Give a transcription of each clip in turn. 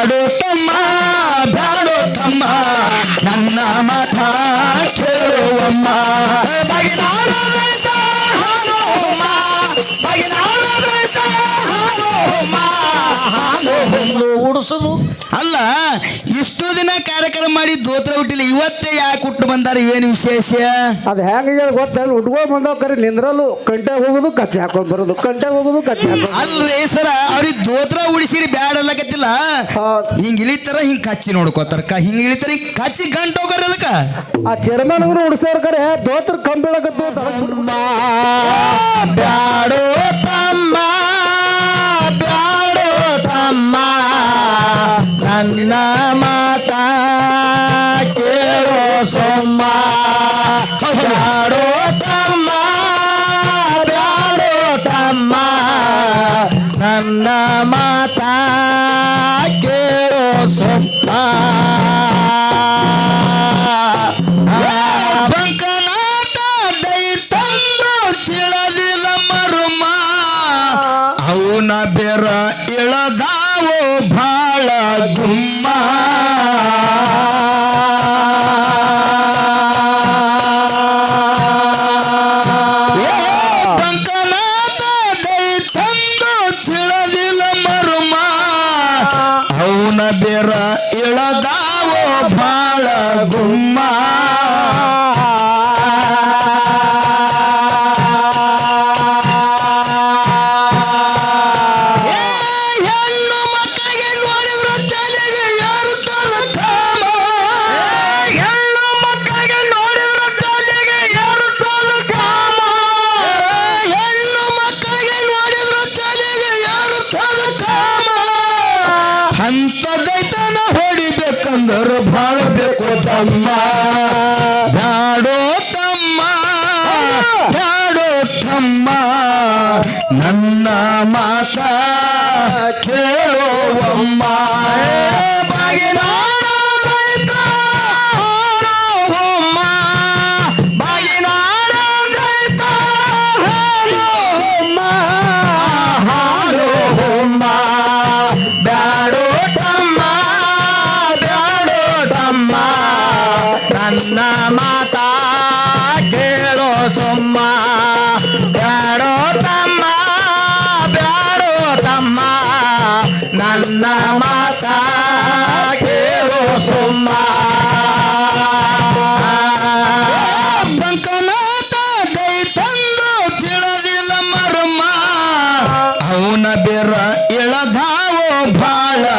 ಬ್ಯಾಡೋ ತಮ್ಮ ಬ್ಯಾಡೋ ತಮ್ಮ ನನ್ನ ಮಠ ಕೇಳುವಮ್ಮ ಬಗಿನಾಡ ಬಗಿನಾಡ ಉಡಿಸೋದು ಅಲ್ಲ ಇಷ್ಟು ದಿನ ಕಾರ್ಯಕ್ರಮ ಮಾಡಿ ದೋತ್ರ ಹುಟ್ಟಿಲ್ಲ ಇವತ್ತೇ ಯಾಕೆ ಹುಟ್ಟು ಬಂದಾರ ಏನು ವಿಶೇಷ? ಅದು ಹೆಂಗೆ ಗೊತ್ತಲ್ಲ ಉಟ್ಕೊಂಡ್ ಬಂದವ್ ಕರಿ ನಿಂದ್ರಲ್ಲು ಕಂಟೆ ಹೋಗುದು ಕಚ್ಚಿ ಹಾಕೊಂಡ್ ಬರೋದು ಕಂಟೆ ಹೋಗುದು ಕಚ್ಚಿ ಹಾಕೋದು ಅಲ್ರಿ ಸರ ಅವ್ರಿಗೆ ದೋತ್ರ ಉಡಿಸಿರಿ ಬ್ಯಾಡ ಅಲ್ಲಕತ್ತಿಲ್ಲ ಹೌದ್. ಹಿಂಗ್ ಇಳಿತಾರ ಹಿಂಗ್ ಕಚ್ಚಿ ನೋಡ್ಕೋತಾರ ಕ ಹಿಂಗ್ ಇಳಿತಾರ ಹಿಂಗ್ ಕಚ್ಚಿ ಗಂಟ ಹೋಗಾರ ಅದಕ್ಕ? ಆ ಚೇರ್ಮನ್ ಅವರು ಉಡ್ಸ್ಯಾರ ಕರೆ ದೋತ್ರ ಕಂಬಿಳಕತ್ತು ಬ್ಯಾಡೋ ತಮ್ಮ ಬ್ಯಾಡೋ ತಮ್ಮ. ನನ್ನ ಮಾತ ಕೇಳೋ ಸೊಮ್ಮ. ಬ್ಯಾಡೋ ತಮ್ಮ ಬ್ಯಾಡೋ ತಮ್ಮ. ನನ್ನ ಮಾತ ಕೇಳೋ ಸೋಮ ಅವನ ಬೆರ ಇಳದಾವೋ ಭಾಳ ಗುಮ್ಮ.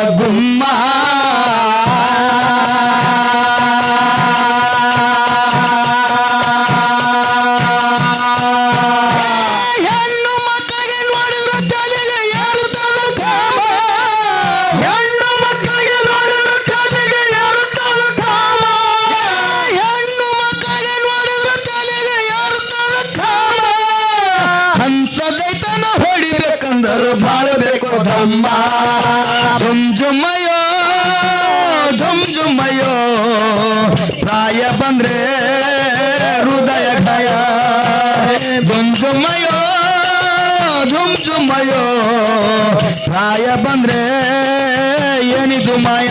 ಭಾಳ ಹೊಡಿಬೇಕಂದ್ರೆ ಬಾಳ್ಬೇಕು ಧಮ್ಮ. ಜುಮ್ ಜುಮ್ಮಯ್ಯೋ ಜುಮ್ ಜುಮ್ಮಯ್ಯೋ ಪ್ರಾಯ ಬಂದ್ರೆ ಹೃದಯ ಗಾಯ ಜುಮ್ ಜುಮ್ಮಯ್ಯೋ ಜುಮ್ ಜುಮ್ಮಯ್ಯೋ ಪ್ರಾಯ ಬಂದ್ರೆ ಏನಿದು ಮಾಯ?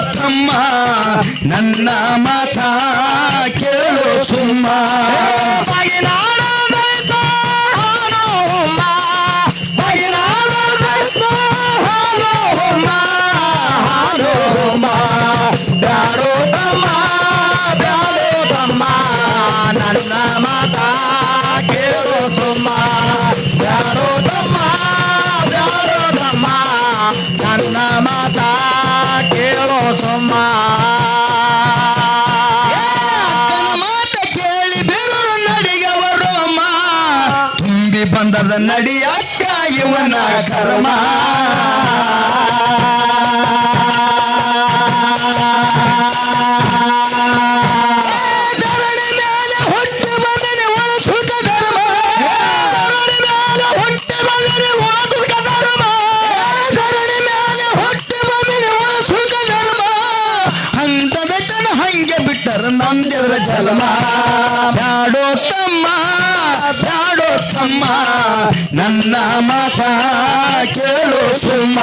ತಮ್ಮ ನನ್ನ ಮಾತಾ ಕೇಳು ಸುಮ್ಮ. ನಡಿಯಕ್ಕ ಇವನ ಕರ್ಮ. ತಮ್ಮ ಬ್ಯಾಡೋ ತಮ್ಮ, ನನ್ನ ಮಾತ ಕೇಳು ಸುಮ್ಮ.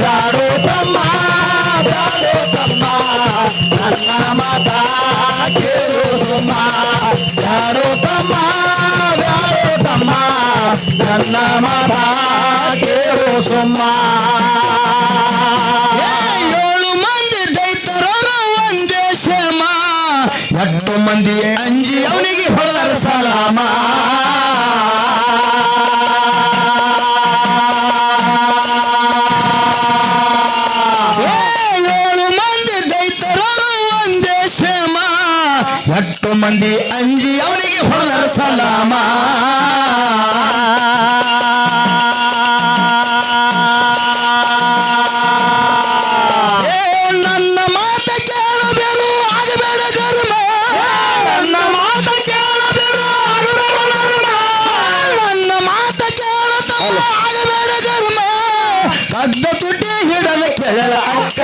ಬ್ಯಾಡೋ ತಮ್ಮ ಬ್ಯಾಡೋ ತಮ್ಮ, ನನ್ನ ಮಾತ ಕೇಳು ಸುಮ್ಮ. ಬ್ಯಾಡೋ ತಮ್ಮ ನನ್ನ ಮಠ ಕೇಳು ಸುಮ್ಮ. ಏಳು ಮಂದಿ ದೈತರರು ಒಂದೇ ಕ್ಷೇಮ. ಎಷ್ಟು ಮಂದಿ ಅಂಜಿ ಅವನಿಗೆ ಹೊಡೆದರ ಸಲಾಮ ಏಳು ಮಂದಿ ದೈತರರು ಒಂದೇ ಕ್ಷೇಮ. ಎಷ್ಟು ಮಂದಿ ಕದ್ದ ತುಟಿ ಹಿಡದ ಕೆಳಲ ಅಕ್ಕ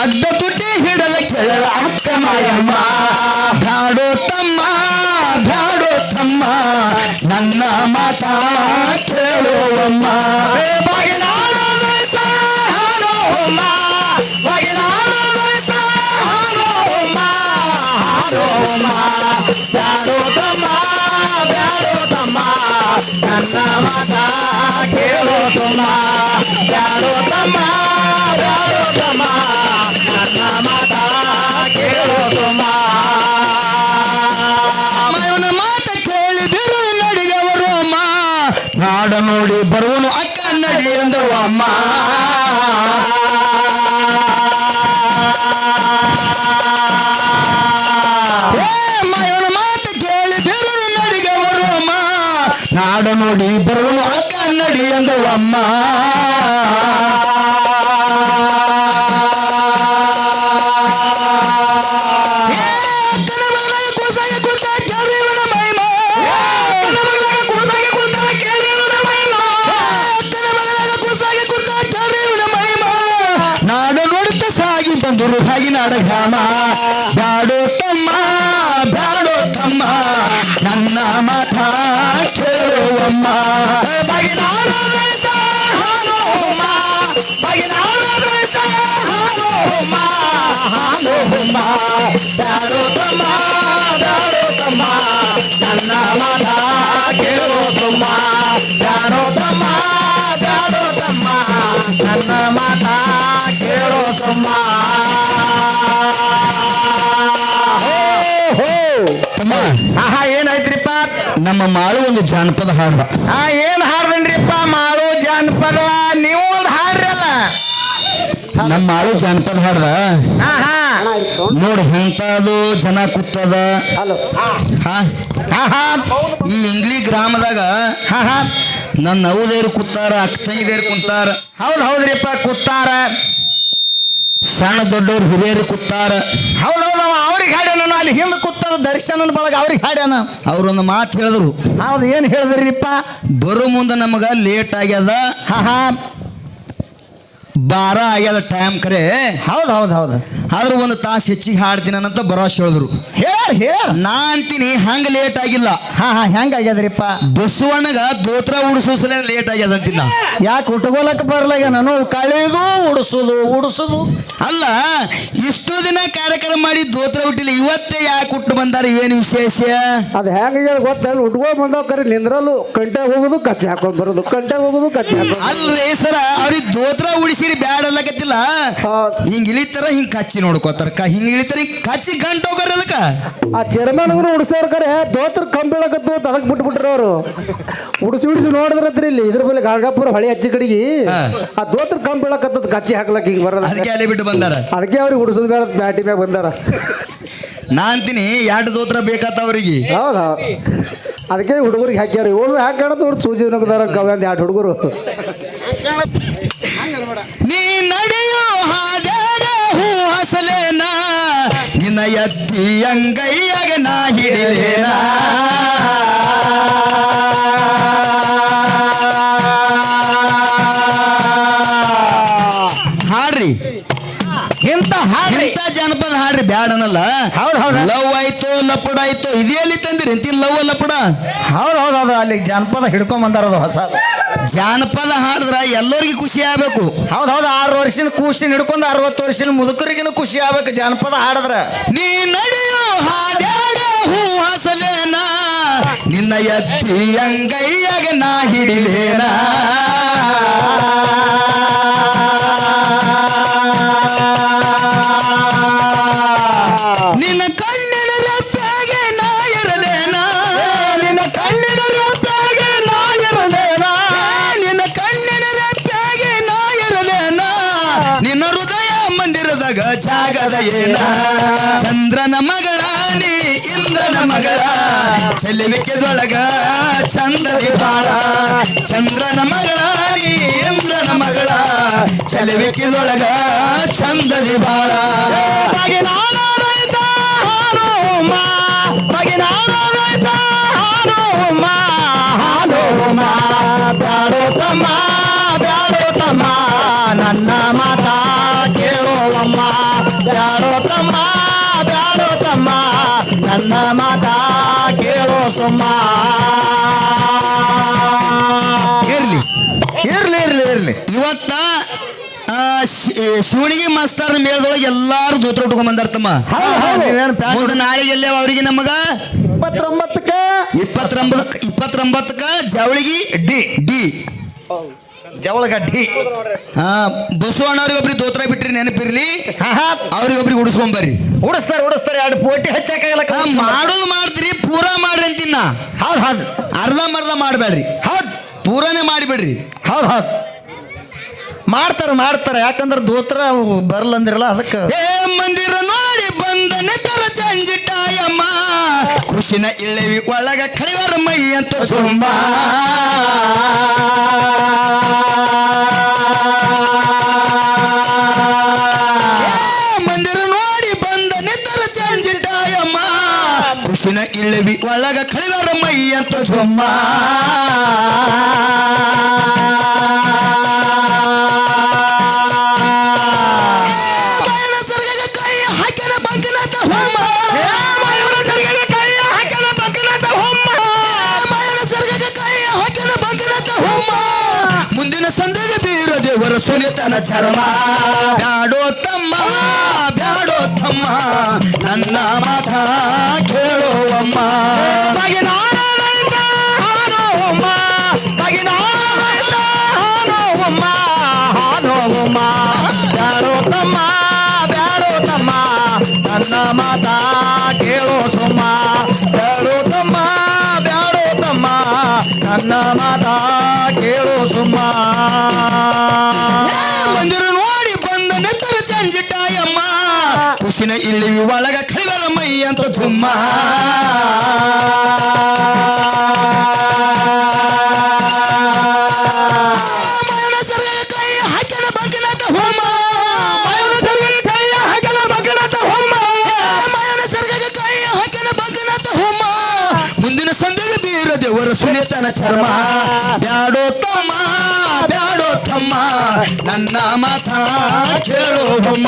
ಕದ್ದ ತುಟಿ ಹಿಡಲ ಕೆಳಲ ಅಕ್ಕ ಮಾಯಮ್ಮ. ಬ್ಯಾಡೋ ತಮ್ಮ ಬ್ಯಾಡೋ ತಮ್ಮ, ನನ್ನ ಮಾತ ಕೇಳುವಮ್ಮ. ಕೇಳೋ ತಮ್ಮ. ಬ್ಯಾಡೋ ತಮ್ಮ ಬ್ಯಾಡೋ ತಮ್ಮ. ನಾಡ ನೋಡಿ ಬರುವನು ಅಕ್ಕ ನಡಿ ಎಂದರು ಅಮ್ಮ. ಏ ಮಾಯವನ ಮಾತು ಕೇಳಿ ಬಿರು ನಡಿಗೆ ಅಮ್ಮ. ನಾಡ ನೋಡಿ ಬರುವನು ಅಕ್ಕ ನಡಿ ಎಂದರು ಅಮ್ಮ. ಗ್ರಾಮ ಬ್ಯಾಡೋ ತಮ್ಮ ಬ್ಯಾಡೋ ತಮ್ಮ. ನನ್ನ ಮಠ ಕೇಳುವಮ್ಮ. ಬ್ಯಾಡೋ ತಮ್ಮ ಬ್ಯಾಡೋ ತಮ್ಮ. ನನ್ನ ಮಾತಾ ಕೇಳೋ ತುಂಬ ತಮ್ಮ. ಬ್ಯಾಡೋ ನಮ್ಮ ಮಾಳು ಒಂದು ಜಾನಪದ ಹಾಡ್ದ ಆ ಏನ್ ಹಾಡ್ದನ್ರಿಪ್ಪ ಮಾಳು ಜಾನಪದ? ನೀವು ಒಂದು ಹಾಡ್ರಲ್ಲ. ನಮ್ಮ ಮಾಳು ಜಾನಪದ ಹಾಡ್ದ? ನೋಡಿ ನೋಡು ಎಂತದು ಜನ ಕುತ್ತದ ಹಾ? ಈ ಇಂಗ್ಲಿ ಗ್ರಾಮದಾಗ ನನ್ನ ಅವ್ದೇರು ಕುತ್ತಾರ ಅಕ್ಕ ತಂಗಿದೇರು ಕುಂತಾರ. ಹೌದು ಹೌದ್ರಿಪ್ಪ ಕುತ್ತಾರ ಸಣ್ಣ ದೊಡ್ಡವ್ರು ಹಿರಿಯರು ಕುತ್ತಾರ ಹೌದ್ ಅವ್ರಿಗೆ ಹಾಡ್ಯಾನ ಅಲ್ಲಿ ಹಿಂದೆ ಕೂತದ ದರ್ಶನನ ಬಳಗ ಅವ್ರಿಗೆ ಹಾಡ್ಯಾನ. ಅವ್ರೊಂದು ಮಾತು ಹೇಳಿದ್ರು. ಹೌದು ಏನು ಹೇಳಿದ್ರಿಪ್ಪ? ಬರೋ ಮುಂದೆ ನಮಗೆ ಲೇಟ್ ಆಗ್ಯದ. ಆಹಾ ಬಾರ ಆಗ್ಯದ ಟೈಮ್ ಕರೆ. ಹೌದು ಹೌದು ಹೌದು. ಆದ್ರೆ ಒಂದು ತಾಸು ಹೆಚ್ಚಿಗೆ ಹಾಡ್ತೀನಿ ಅಂತ ಭರವಸೆ ಹೇಳಿದ್ರು. ಹೇಳ ಹೇಳ ನಾ ಅಂತೀನಿ ಹಂಗ ಲೇಟ್ ಆಗಿಲ್ಲ. ಹಾ ಹಾ ಹೆಂಗಾಗ್ಯದ್ರಿಪ್ಪ ಬಸವಣ್ಣಗ ದೋತ್ರ ಉಡಿಸೋಸಲೇ ಲೇಟ್ ಆಗ್ಯದ ಅಂತಿನ ಯಾಕೆ ಉಟ್ಕೊಳಕ್ ಬರ್ಲಾಗ ನಾನು ಕಳೆದು ಉಡಿಸೋದು ಉಡ್ಸುದು. ಅಲ್ಲ ಇಷ್ಟು ದಿನ ಕಾರ್ಯಕ್ರಮ ಮಾಡಿ ದೋತ್ರ ಹುಟ್ಟಿಲ್ಲ ಇವತ್ತೇ ಯಾಕೆ ಹುಟ್ಟು ಬಂದಾರ ಏನು ವಿಶೇಷ? ಅದು ಹೆಂಗೆ ಗೊತ್ತಲ್ಲ ಉಟ್ಕೊ ಬಂದವ್ ಕರೆ ನಿಂದ್ರಲು ಕಂಟೆ ಹೋಗುದು ಕಚ್ಚಿ ಹಾಕೊಂಡ್ ಬರೋದು ಕಂಟೆ ಹೋಗುದು ಕಚ್ಚಿ ಹಾಕೊಂಡ್ ಅಲ್ರಿ ಸರ ಅವ್ರಿಗೆ ದೋತ್ರ ಉಡಿಸಿರಿ ಬ್ಯಾಡ ಅಲ್ಲಕತ್ತಿಲ್ಲ. ಹಿಂಗ್ ಇಳಿತಾರ ಹಿಂಗ್ ಕಚ್ಚಿ ನೋಡ್ಕೋತಾರ ಹಿಂಗ್ ಇಳಿತಾರ ಹಿಂಗ್ ಕಚ್ಚಿ ಗಂಟ ಹೋಗಾರ ಅದಕ್ಕ. ಆ ಚೇರ್ಮನ್ ಉಡಿಸೋರ್ ಕಡೆ ದೋತ್ರ ಕಂಬೀಳಕತ್ತು ಅದಕ್ಕೆ ಬಿಟ್ಬಿಟ್ರ ಅವರು. ಉಡಿಸಿ ಉಡಿಸಿ ನೋಡಿದ್ರ ಇಲ್ಲಿ. ಇದ್ರ ಮೇಲೆ ಗಾರ್ಗಾಪುರ ಹೊಳೆ ಹಚ್ಚಿ ಕಡಿಗಿ. ಆ ದೋತ್ರ ಕಂಬೀಳಕತ್ತದ ಕಚ್ಚಿ ಹಾಕ್ಲಕ್ ಹಿಂಗ್ ಬರೋದ ಅದಕ್ಕೆ ಅಲ್ಲಿ ಬಿಟ್ಟು ಬಂದಾರ. ಅದಕ್ಕೆ ಅವ್ರಿಗೆ ಉಡಿಸೋದ್ ಬೇಡ ಬ್ಯಾಟಿ ಮ್ಯಾಗ ಬಂದಾರ. ನಾ ಅಂತೀನಿ ಎರಡು ದೋತ್ರ ಬೇಕಾತ ಅವ್ರಿಗೆ. ಹೌದಾ ಅದಕ್ಕೆ ಹುಡುಗರಿಗೆ ಹಾಕ್ಯಾರ. ಇವ್ರು ನೋಡಿ ಸೂಜಿ ನಗದಾರ ಕವ್ಯಾಂದ ಎರಡು ಹುಡುಗರು. ನೀ ನಡೆಯೋ ಹಾಗೆ ಹೂ ಹಸಲೇನಾ? ನಿನ್ನ ಎತ್ತಿ ಅಂಗೈಯಾಗ ನಾ ಹಿಡಿಲೇನ? ಜನಪದ ಬ್ಯಾಡ್ ಅನ್ನಲ್ಲ ಹೌದ್ ಹೌದ್. ಲವ್ ಆಯ್ತು ಲಪಡ ಆಯ್ತು. ಇದೆಯಲ್ಲಿ ತಂದಿರಿ? ಅಂತೀನಿ ಲವ್ ಲಪಡ ಹೌದು ಹೌದು ಹೌದು. ಅಲ್ಲಿ ಜಾನಪದ ಹಿಡ್ಕೊಂಡ್ ಬಂದಾರದು ಹೊಸ. ಜಾನಪದ ಹಾಡಿದ್ರ ಎಲ್ಲರಿಗೂ ಖುಷಿ ಆಗ್ಬೇಕು. ಹೌದು ಹೌದು. ಆರು ವರ್ಷನ ಖುಷಿ ಹಿಡ್ಕೊಂಡು ಅರವತ್ತು ವರ್ಷನ ಮುದುಕರಿಗಿನ ಖುಷಿ ಆಗ್ಬೇಕು ಜಾನಪದ ಹಾಡಿದ್ರ. ನೀ ನಡೆಯೋ ಹಾದ್ಯಾಡ ಹೂ ಹಸಲೇನ? ನಿನ್ನ ಎತ್ತಿ ಅಂಗೈಯಾಗ ನಾ ಹಿಡಿಲೇನ? ಮಂದಿರದಾಗ ಜಾಗದ ಏನ? ಚಂದ್ರನ ಮಗಳ ನೀ ಇಂದ್ರನ ಮಗಳ ಚೆಲುವಿಕೆದೊಳಗ ಚಂದದಿ ಬಾಳ. ಚಂದ್ರನ ಮಗಳ ನೀ ಇಂದ್ರನ ಮಗಳ, ಚೆಲುವಿಕೆದೊಳಗ ಚಂದದಿ ಬಾಳ. ಬಗಿನಾಡ ರೈತ ನನ್ನ ಮಾತ ಕೇಳೋ ಸುಮ್ಮ. ಇರ್ಲಿ. ಇರ್ಲಿ ಇರ್ಲಿ ಇರ್ಲಿ. ಇವತ್ತ ಶಿವಣಿಗೆ ಮಾಸ್ತರ್ ಮೇಳದೊಳಗೆ ಎಲ್ಲಾರು ದೂತ್ರ ಉಟ್ಕೊಂಡ್ ಬಂದಾರ ತಮ್ಮ ಮುಂದೆ ನಾಳೆಗೆ ಎಲ್ಲೇ ಅವರಿಗೆ ನಮಗ? ಇಪ್ಪತ್ತೊಂಬತ್ತಕ್ಕೆ? ಇಪ್ಪತ್ತೊಂಬತ್ತಕ್ಕ ಇಪ್ಪತ್ತೊಂಬತ್ತಕ್ಕ ಜವಳಿಗಿ ಡಿ. ಡಿ. ಜವಳಗಡ್ಡಿ. ಹಾ ಬಸವಣ್ಣವ್ರಿಗೆ ಒಬ್ರಿಗೆ ದೋತ್ರ ಬಿಟ್ರಿ ನೆನಪಿರ್ಲಿ. ಹಾ ಹಾ. ಅವ್ರಿಗೆ ಒಬ್ರಿಗೆ ಉಡಿಸ್ಕೊಂಬರ್ರಿ ಉಡಿಸ್ತಾರೆ ಉಡಿಸ್ತಾರೆ ಎರಡು ಪೋಟಿ ಹಚ್ಚಾಕಾಗಲ್ಲ ಮಾಡೋದು ಮಾಡ್ತೀರಿ ಪೂರಾ ಮಾಡ್ರಿ ಅಂತಿನ್ನ. ಹೌದು ಹೌದು. ಅರ್ಧ ಮರ್ಧ ಮಾಡಬೇಡ್ರಿ ಹೌದು. ಪೂರಾನೇ ಮಾಡಿಬಿಡ್ರಿ. ಹೌದು ಹೌದು. ಮಾಡ್ತಾರ ಮಾಡ್ತಾರ. ಯಾಕಂದ್ರೆ ದೋತ್ರ ಬರ್ಲಂದಿರಲ್ಲ ಅದಕ್ಕೆ. ಏ ನೋಡಿ ಕೃಷಿನ ಇಳವಿ ಒಳಗ ಕಳಿವರ ಮೈ ಅಂತ ತುಂಬಾ ಮಂದಿರ ನೋಡಿ ಬಂದನೆ ತರ ಚಂಜಿಟ್ಟಾಯಮ್ಮ ಕೃಷಿನ ಇಳವಿ ಒಳಗ ಕಳಿವರ ಮೈ ಅಂತ ಚುಂಬ ಸುನಿತನ ಚರ್ಮ ಬ್ಯಾಡೋ ತಮ್ಮ ಬ್ಯಾಡೋ ತಮ್ಮ ನನ್ನ ಮಾತ ಕೇಳುವಮ್ಮ. ತಮ್ಮ ನನ್ನ ಮಾತ ಖುಷಿನ ಇಲ್ಲಿ ಒಳಗ ಕೈವರ ಮೈ ಅಂತ ಹೋಮ ಮುಂದಿನ ಸಂದಿಗೆ ಬೀರ ದೇವರ ಸುನಿತನ ಚರ್ಮ. ಬ್ಯಾಡೋ ತಮ್ಮ ಬ್ಯಾಡೋ ತಮ್ಮ, ನನ್ನ ಮಾತಾ ಕೇಳೋ ತಮ್ಮ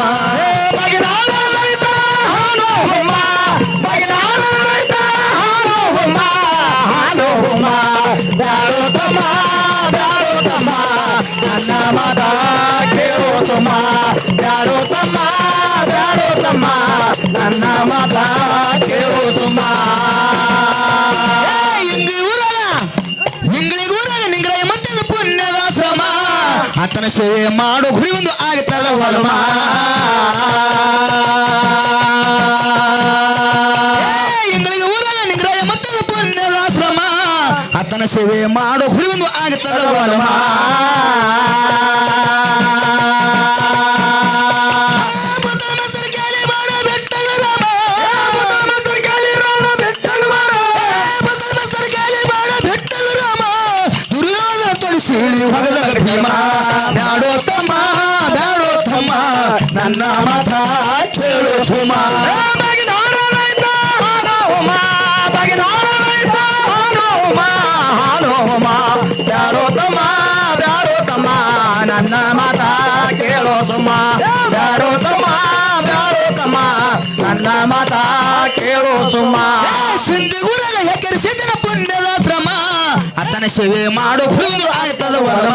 ನನ್ನ ಮಾತ ಕೇಳೋ ತಮ್ಮ ಇಂಗ್ಲಿ ಊರಾಗ ಆತನ ಸೇವೆ ಮಾಡೋ ಗುರಿ ಒಂದು ಆಗ್ತದ ಹೊಲಮ ಇಂಗ್ಲಿಗೆ ಊರಲ್ಲ ನಿಂಗ್ರ ಮತ್ತೆ ಪುಣ್ಯದ ಶ್ರಮ ಆತನ ಸೇವೆ ಮಾಡೋ ಗುರಿ ಒಂದು ಆಗ್ತದ ಹೊಲಮ ಹೊಗದ ಭೀಮ. ಹಾನೋವಮ್ಮ ಬ್ಯಾಡೋ ತಮ್ಮ ಬ್ಯಾಡೋ ತಮ್ಮ ನನ್ನ ಮಾತ ಕೇಳೋ ಸುಮ್ಮ ಬ್ಯಾಡೋ ತಮ್ಮ ಬ್ಯಾಡೋ ತಮ್ಮ ನನ್ನ ಮಾತ ಕೇಳೋ ಸುಮ್ಮ ಸಿಂಧಿ ಊರಾಗ ಹೆಕ್ಕರಿ ಸಿದ್ಧನ ಪುಣ್ಯದ ಶ್ರಮ? ಆತನ ಸೇವೆ ಮಾಡು ಆಯ್ತದ ವರ್ಮ.